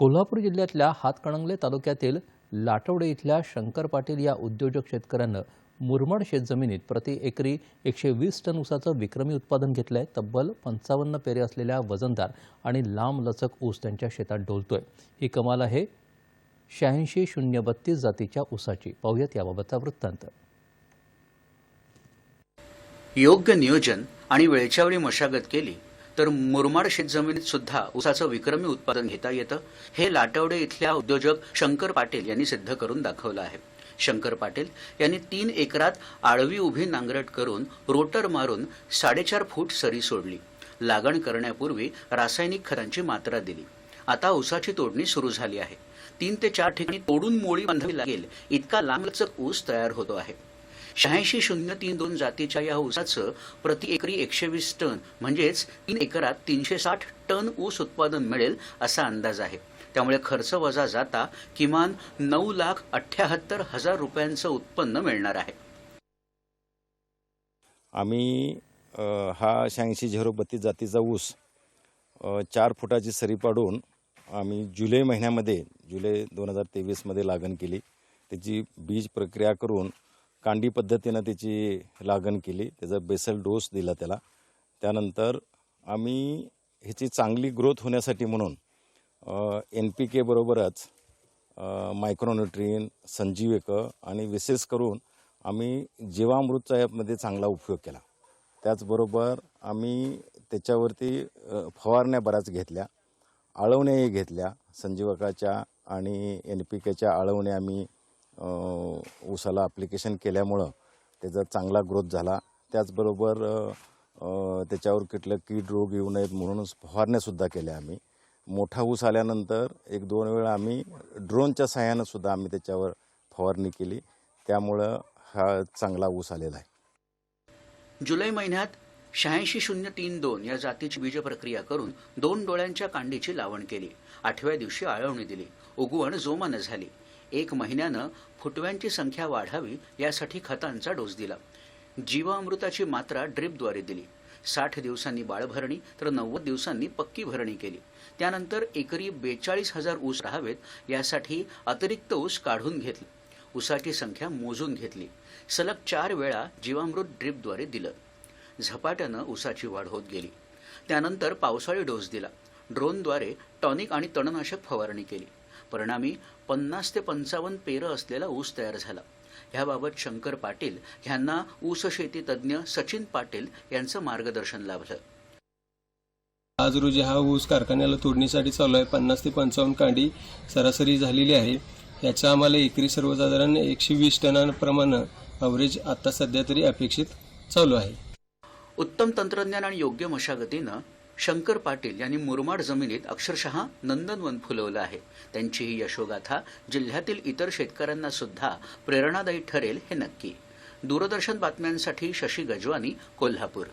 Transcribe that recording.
कोल्हापूर जिल्ह्यातल्या हातकणंगले तालुक्यातील लाटवडे इथल्या शंकर पाटील या उद्योजक शेतकऱ्यानं मुरमाड शेतजमिनीत प्रति एकरी एकशे वीस टन ऊसाचं विक्रमी उत्पादन घेतलं आहे तब्बल पंचावन्न पेरे असलेल्या वजनदार आणि लांब लचक ऊस त्यांच्या शेतात डोलतोय. ही कमाल आहे. शहाऐंशी शून्य बत्तीस जातीच्या ऊसाची. पाहुयात याबाबतचा वृत्तांत. योग्य नियोजन आणि वेळच्या वेळी मशागत केली तर मुरमाड शेतजमिनीत सुद्धा ऊसाचं विक्रमी उत्पादन घेता येतं. हे लाटवडे इथल्या उद्योजक शंकर पाटील यांनी सिद्ध करून दाखवलं आहे. शंकर पाटील यांनी तीन एकरात आळवी उभी नांगरट करून रोटर मारून साडेचार फूट सरी सोडली. लागण करण्यापूर्वी रासायनिक खतांची मात्रा दिली. आता ऊसाची तोडणी सुरू झाली आहे. तीन ते चार ठिकाणी तोडून मोळी बांधावी लागेल. इतका लांबलचक ऊस तयार होतो आहे. शहाऐंशी शून्य तीन दोन जातीच्या या ऊसाचं प्रति एकरी एकशे वीस टन म्हणजेच तीन एकरात तीनशे साठ टन ऊस उत्पादन मिळेल असा अंदाज आहे. त्यामुळे खर्च वजा जाता किमान नऊ लाख अठ्याहत्तर हजार रुपयांचं उत्पन्न मिळणार आहे. आम्ही हा शहाऐंशी झिरो बत्तीस जातीचा ऊस चार फुटाची सरी पाडून आम्ही जुलै महिन्यामध्ये जुलै दोन हजार तेवीसमध्ये लागण केली. त्याची बीज प्रक्रिया करून कांडी पद्धतीनं त्याची लागण केली. त्याचा बेसल डोस दिला त्याला. त्यानंतर आम्ही ह्याची चांगली ग्रोथ होण्यासाठी म्हणून एन पी के बरोबरच मायक्रोन्युट्रिन संजीवक आणि विशेष करून आम्ही जीवामृतचा यामध्ये चांगला उपयोग केला. त्याचबरोबर आम्ही त्याच्यावरती फवारण्या बऱ्याच घेतल्या. आळवण्याही घेतल्या. संजीवकाच्या आणि एन पी केच्या आळवण्या आम्ही ऊसाला ॲप्लिकेशन केल्यामुळं त्याचा चांगला ग्रोथ झाला. त्याचबरोबर त्याच्यावर कुठलं कीड रोग येऊ नयेत म्हणून फवारण्यासुद्धा केल्या आम्ही. मोठा ऊस आल्यानंतर एक दोन वेळा आम्ही ड्रोनच्या सहाय्यानं सुद्धा आम्ही त्याच्यावर फवारणी केली. त्यामुळं हा चांगला ऊस आलेला आहे. जुलै महिन्यात शहाऐंशी शून्य तीन दोन या जातीची बीज प्रक्रिया करून दोन डोळ्यांच्या कांडीची लावण केली. आठव्या दिवशी आळवणी दिली. उगवण जोमानं झाली. एक महिन्यानं फुटव्यांची संख्या वाढावी यासाठी खतांचा डोस दिला. जीवामृताची मात्रा ड्रिपद्वारे दिली. साठ दिवसांनी बाळभरणी तर नव्वद दिवसांनी पक्की भरणी केली. त्यानंतर एकरी बेचाळीस हजार ऊस राहावेत यासाठी अतिरिक्त ऊस काढून घेतली. ऊसाची संख्या मोजून घेतली. सलग चार वेळा जीवामृत ड्रिपद्वारे दिलं. झपाट्यानं ऊसाची वाढ होत गेली. त्यानंतर पावसाळी डोस दिला. ड्रोनद्वारे टॉनिक आणि तणनाशक फवारणी केली. परिणामी पन्नास ते पंचावन्न पेरं असलेला ऊस तयार झाला. ह्याबाबत शंकर पाटील यांना ऊस शेती तज्ज्ञ सचिन पाटील यांचं मार्गदर्शन लाभलं. आज रोजी हा ऊस कारखान्याला तोडणीसाठी चालू आहे. पन्नास ते पंचावन्न कांडी सरासरी झालेली आहे. याचा आम्हाला एकरी सर्वसाधारण एकशे वीस टनाप्रमाणे अवरेज आता सध्या तरी अपेक्षित चालू आहे. उत्तम तंत्रज्ञान आणि योग्य मशागतीनं शंकर पाटील यांनी मुरमाड जमिनीत अक्षरशः नंदनवन फुलवलं आहे. त्यांची ही यशोगाथा जिल्ह्यातील इतर शेतकऱ्यांना सुद्धा प्रेरणादायी ठरेल हे नक्की. दूरदर्शन बातम्यांसाठी शशी गजवानी कोल्हापूर.